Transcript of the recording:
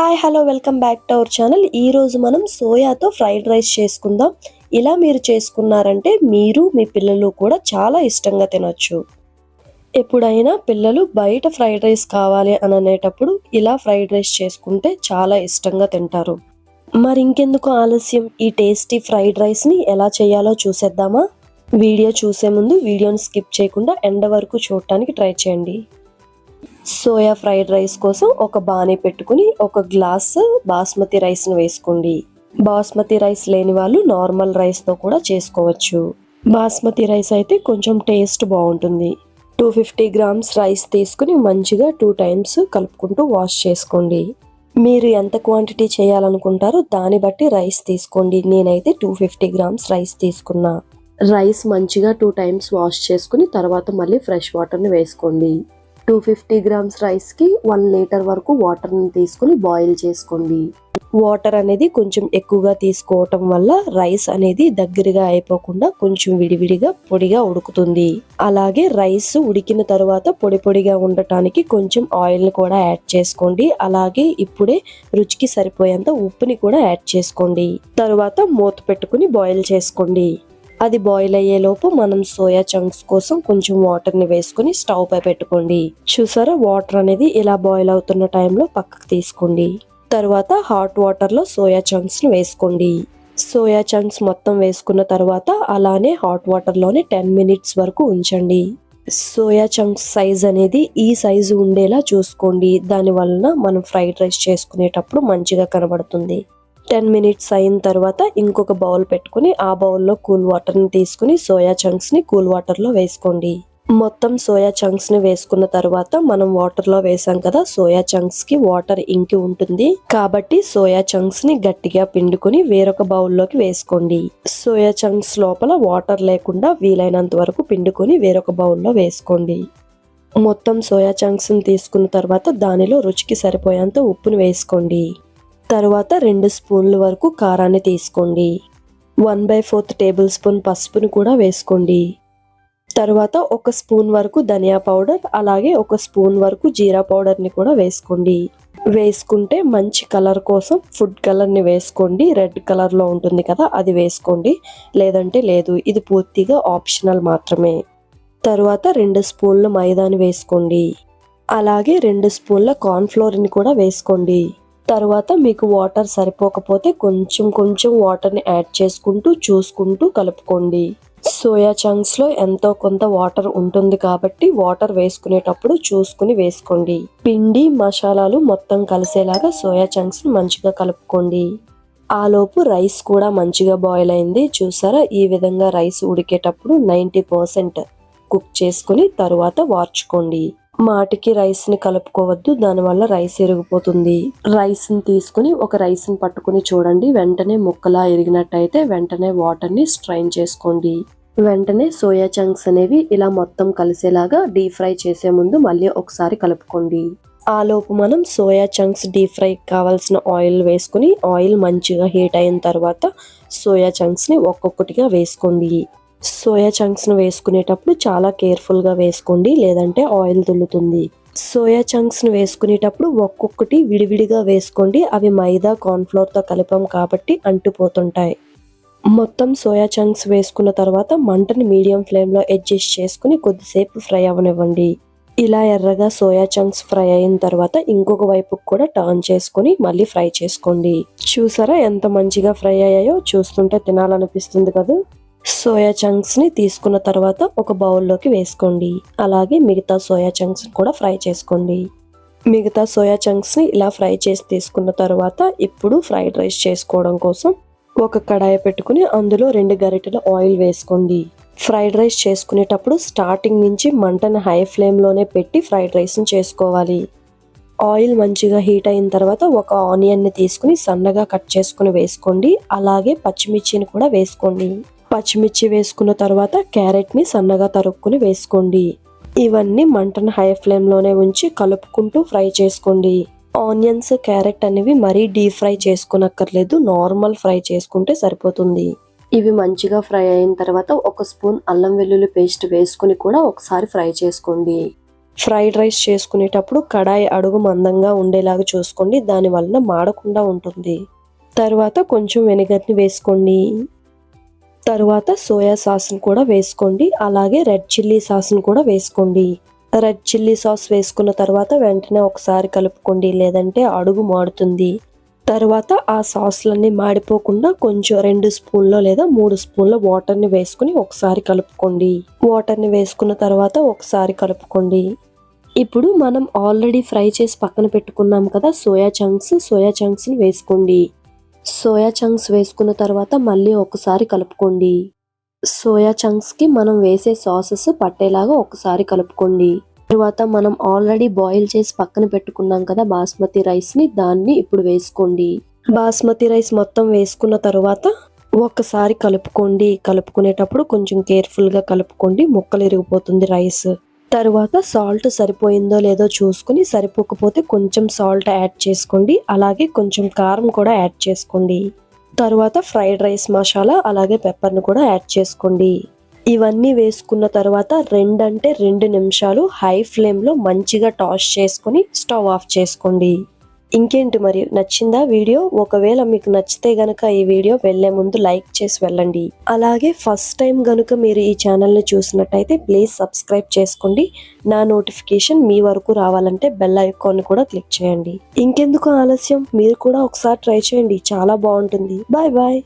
Hi hello welcome back to our channel ఈరోజు మనం సోయాతో fried rice చేసుకుందాం. ఇలా మీరు చేసుకున్నారంటే మీరు మీ పిల్లలు కూడా చాలా ఇష్టంగా తినొచ్చు. ఎప్పుడైనా పిల్లలు బయట ఫ్రైడ్ రైస్ కావాలి అని అనేటప్పుడు ఇలా ఫ్రైడ్ రైస్ చేసుకుంటే చాలా ఇష్టంగా తింటారు. మరి ఇంకెందుకు ఆలస్యం? ఈ టేస్టీ ఫ్రైడ్ రైస్ని ఎలా చేయాలో చూసేద్దామా? వీడియో చూసే ముందు వీడియోని స్కిప్ చేయకుండా ఎండ వరకు చూడటానికి ట్రై చేయండి. సోయా ఫ్రైడ్ రైస్ కోసం ఒక బాణీ పెట్టుకుని ఒక గ్లాస్ బాస్మతి రైస్ను వేసుకోండి. బాస్మతి రైస్ లేని వాళ్ళు నార్మల్ రైస్తో కూడా చేసుకోవచ్చు. బాస్మతి రైస్ అయితే కొంచెం టేస్ట్ బాగుంటుంది. టూ ఫిఫ్టీ గ్రామ్స్ రైస్ తీసుకుని మంచిగా టూ టైమ్స్ కలుపుకుంటూ వాష్ చేసుకోండి. మీరు ఎంత క్వాంటిటీ చేయాలనుకుంటారో దాన్ని బట్టి రైస్ తీసుకోండి. నేనైతే టూ ఫిఫ్టీ గ్రామ్స్ రైస్ తీసుకున్నా. రైస్ మంచిగా టూ టైమ్స్ వాష్ చేసుకుని తర్వాత మళ్ళీ ఫ్రెష్ వాటర్ని వేసుకోండి. టూ ఫిఫ్టీ గ్రామ్స్ రైస్కి వన్ లీటర్ వరకు వాటర్ని తీసుకుని బాయిల్ చేసుకోండి. వాటర్ అనేది కొంచెం ఎక్కువగా తీసుకోవటం వల్ల రైస్ అనేది దగ్గరగా అయిపోకుండా కొంచెం విడివిడిగా పొడిగా ఉడుకుతుంది. అలాగే రైస్ ఉడికిన తర్వాత పొడి పొడిగా ఉండటానికి కొంచెం ఆయిల్ని కూడా యాడ్ చేసుకోండి. అలాగే ఇప్పుడే రుచికి సరిపోయేంత ఉప్పుని కూడా యాడ్ చేసుకోండి. తరువాత మూత పెట్టుకుని బాయిల్ చేసుకోండి. అది బాయిల్ అయ్యేలోపు మనం సోయా చంక్స్ కోసం కొంచెం వాటర్ని వేసుకుని స్టవ్ పై పెట్టుకోండి. చూసారా? వాటర్ అనేది ఇలా బాయిల్ అవుతున్న టైంలో పక్కకు తీసుకోండి. తర్వాత హాట్ వాటర్లో సోయా చంక్స్ని వేసుకోండి. సోయా చంక్స్ మొత్తం వేసుకున్న తర్వాత అలానే హాట్ వాటర్లోనే టెన్ మినిట్స్ వరకు ఉంచండి. సోయా చంక్స్ సైజ్ అనేది ఈ సైజు ఉండేలా చూసుకోండి. దాని వలన మనం ఫ్రైడ్ రైస్ చేసుకునేటప్పుడు మంచిగా కనబడుతుంది. టెన్ మినిట్స్ అయిన తర్వాత ఇంకొక బౌల్ పెట్టుకుని ఆ బౌల్లో కూల్ వాటర్ని తీసుకుని సోయా చంక్స్ని కూల్ వాటర్లో వేసుకోండి. మొత్తం సోయా చంక్స్ని వేసుకున్న తర్వాత మనం వాటర్లో వేసాం కదా సోయా చంక్స్కి వాటర్ ఇంకి ఉంటుంది. కాబట్టి సోయా చంక్స్ని గట్టిగా పిండుకొని వేరొక బౌల్లోకి వేసుకోండి. సోయా చంక్స్ లోపల వాటర్ లేకుండా వీలైనంత వరకు పిండుకొని వేరొక బౌల్లో వేసుకోండి. మొత్తం సోయా చంక్స్ని తీసుకున్న తర్వాత దానిలో రుచికి సరిపోయేంత ఉప్పుని వేసుకోండి. తరువాత రెండు స్పూన్ల వరకు కారాన్ని తీసుకోండి. One by fourth tablespoon పసుపుని కూడా వేసుకోండి. తరువాత ఒక స్పూన్ వరకు ధనియా పౌడర్ అలాగే ఒక స్పూన్ వరకు జీరా పౌడర్ని కూడా వేసుకోండి. వేసుకుంటే మంచి కలర్ కోసం ఫుడ్ కలర్ని వేసుకోండి. రెడ్ కలర్లో ఉంటుంది కదా అది వేసుకోండి. లేదంటే లేదు ఇది పూర్తిగా ఆప్షనల్ మాత్రమే. తరువాత రెండు స్పూన్ల మైదాని వేసుకోండి. అలాగే రెండు స్పూన్ల కార్న్ఫ్లోర్ని కూడా వేసుకోండి. తర్వాత మీకు వాటర్ సరిపోకపోతే కొంచెం కొంచెం వాటర్ని యాడ్ చేసుకుంటూ చూసుకుంటూ కలుపుకోండి. సోయా చంక్స్లో ఎంతో కొంత వాటర్ ఉంటుంది కాబట్టి వాటర్ వేసుకునేటప్పుడు చూసుకుని వేసుకోండి. పిండి మసాలాలు మొత్తం కలిసేలాగా సోయా చంక్స్ని మంచిగా కలుపుకోండి. ఆలోపు రైస్ కూడా మంచిగా బాయిల్ అయింది. చూసారా? ఈ విధంగా రైస్ ఉడికేటప్పుడు నైంటీ పర్సెంట్ కుక్ చేసుకుని తరువాత వార్చుకోండి. మాటికి రైస్ని కలుపుకోవద్దు దానివల్ల రైస్ ఎరిగిపోతుంది. రైస్ని తీసుకుని ఒక రైస్ని పట్టుకుని చూడండి వెంటనే ముక్కలా ఎరిగినట్టయితే వెంటనే వాటర్ని స్ట్రైన్ చేసుకోండి. వెంటనే సోయా చంక్స్ అనేవి ఇలా మొత్తం కలిసేలాగా డీప్ ఫ్రై చేసే ముందు మళ్ళీ ఒకసారి కలుపుకోండి. ఆలోపు మనం సోయా చంక్స్ డీప్ ఫ్రై కావాల్సిన ఆయిల్ వేసుకుని ఆయిల్ మంచిగా హీట్ అయిన తర్వాత సోయా చంక్స్ని ఒక్కొక్కటిగా వేసుకోండి. సోయా చంక్స్ను వేసుకునేటప్పుడు చాలా కేర్ఫుల్గా వేసుకోండి లేదంటే ఆయిల్ దుల్లుతుంది సోయా చంక్స్ను వేసుకునేటప్పుడు ఒక్కొక్కటి విడివిడిగా వేసుకోండి అవి మైదా కార్న్ఫ్లోర్తో కలిపాం కాబట్టి అంటుపోతుంటాయి. మొత్తం సోయా చంక్స్ వేసుకున్న తర్వాత మంటని మీడియం ఫ్లేమ్లో అడ్జస్ట్ చేసుకుని కొద్దిసేపు ఫ్రై అవ్వనివ్వండి ఇలా ఎర్రగా సోయా చంక్స్ ఫ్రై అయిన తర్వాత ఇంకొక వైపుకు కూడా టర్న్ చేసుకుని మళ్ళీ ఫ్రై చేసుకోండి. చూసారా ఎంత మంచిగా ఫ్రై అయ్యాయో? చూస్తుంటే తినాలనిపిస్తుంది కదా? సోయా చంక్స్ని తీసుకున్న తర్వాత ఒక బౌల్లోకి వేసుకోండి. అలాగే మిగతా సోయా చంక్స్ని కూడా ఫ్రై చేసుకోండి. మిగతా సోయా చంక్స్ని ఇలా ఫ్రై చేసి తీసుకున్న తర్వాత ఇప్పుడు ఫ్రైడ్ రైస్ చేసుకోవడం కోసం ఒక కడాయి పెట్టుకుని అందులో రెండు గరిటెల ఆయిల్ వేసుకోండి. ఫ్రైడ్ రైస్ చేసుకునేటప్పుడు స్టార్టింగ్ నుంచి మంటను హై ఫ్లేమ్లోనే పెట్టి ఫ్రైడ్ రైస్ని చేసుకోవాలి. ఆయిల్ మంచిగా హీట్ అయిన తర్వాత ఒక ఆనియన్ని తీసుకుని సన్నగా కట్ చేసుకుని వేసుకోండి. అలాగే పచ్చిమిర్చిని కూడా వేసుకోండి. పచ్చిమిర్చి వేసుకున్న తర్వాత క్యారెట్ని సన్నగా తరుక్కుని వేసుకోండి. ఇవన్నీ మంటను హై ఫ్లేమ్లోనే ఉంచి కలుపుకుంటూ ఫ్రై చేసుకోండి. ఆనియన్స్ క్యారెట్ అనేవి మరీ డీప్ ఫ్రై చేసుకునక్కర్లేదు. నార్మల్ ఫ్రై చేసుకుంటే సరిపోతుంది. ఇవి మంచిగా ఫ్రై అయిన తర్వాత ఒక స్పూన్ అల్లం వెల్లుల్లి పేస్ట్ వేసుకుని కూడా ఒకసారి ఫ్రై చేసుకోండి. ఫ్రైడ్ రైస్ చేసుకునేటప్పుడు కడాయి అడుగు మందంగా ఉండేలాగా చూసుకోండి. దాని వలన మాడకుండా ఉంటుంది. తర్వాత కొంచెం వెనిగర్ని వేసుకోండి. తరువాత సోయా సాస్ను కూడా వేసుకోండి. అలాగే రెడ్ చిల్లీ సాస్ను కూడా వేసుకోండి. రెడ్ చిల్లీ సాస్ వేసుకున్న తర్వాత వెంటనే ఒకసారి కలుపుకోండి. లేదంటే అడుగు మాడుతుంది. తర్వాత ఆ సాస్లన్నీ మాడిపోకుండా కొంచెం రెండు స్పూన్లో లేదా మూడు స్పూన్ల వాటర్ని వేసుకుని ఒకసారి కలుపుకోండి. వాటర్ని వేసుకున్న తర్వాత ఒకసారి కలుపుకోండి. ఇప్పుడు మనం ఆల్రెడీ ఫ్రై చేసి పక్కన పెట్టుకున్నాం కదా సోయా చంక్స్. సోయా చంక్స్ని వేసుకోండి. సోయా చంక్స్ వేసుకున్న తర్వాత మళ్ళీ ఒకసారి కలుపుకోండి. సోయా చంక్స్కి మనం వేసే సాసెస్ పట్టేలాగా ఒకసారి కలుపుకోండి. తర్వాత మనం ఆల్రెడీ బాయిల్ చేసి పక్కన పెట్టుకున్నాం కదా బాస్మతి రైస్ని దాన్ని ఇప్పుడు వేసుకోండి. బాస్మతి రైస్ మొత్తం వేసుకున్న తర్వాత ఒకసారి కలుపుకోండి. కలుపుకునేటప్పుడు కొంచెం కేర్ఫుల్గా కలుపుకోండి. ముక్కలు ఇరిగిపోతుంది రైస్. తర్వాత సాల్ట్ సరిపోయిందో లేదో చూసుకుని సరిపోకపోతే కొంచెం సాల్ట్ యాడ్ చేసుకోండి. అలాగే కొంచెం కారం కూడా యాడ్ చేసుకోండి. తరువాత ఫ్రైడ్ రైస్ మసాలా అలాగే పెప్పర్ని కూడా యాడ్ చేసుకోండి. ఇవన్నీ వేసుకున్న తర్వాత రెండంటే రెండు నిమిషాలు హై ఫ్లేమ్లో మంచిగా టాస్ చేసుకొని స్టవ్ ఆఫ్ చేసుకోండి. ఇంకేంటి మరి నచ్చిందా వీడియో? ఒకవేళ మీకు నచ్చితే గనక ఈ వీడియో వెళ్ళే ముందు లైక్ చేసి వెళ్ళండి. అలాగే ఫస్ట్ టైం గనుక మీరు ఈ ఛానల్ని చూసినట్టయితే ప్లీజ్ సబ్స్క్రైబ్ చేసుకోండి. నా నోటిఫికేషన్ మీ వరకు రావాలంటే బెల్ ఐకాన్ కూడా క్లిక్ చేయండి. ఇంకెందుకు ఆలస్యం? మీరు కూడా ఒకసారి ట్రై చేయండి. చాలా బాగుంటుంది. Bye bye.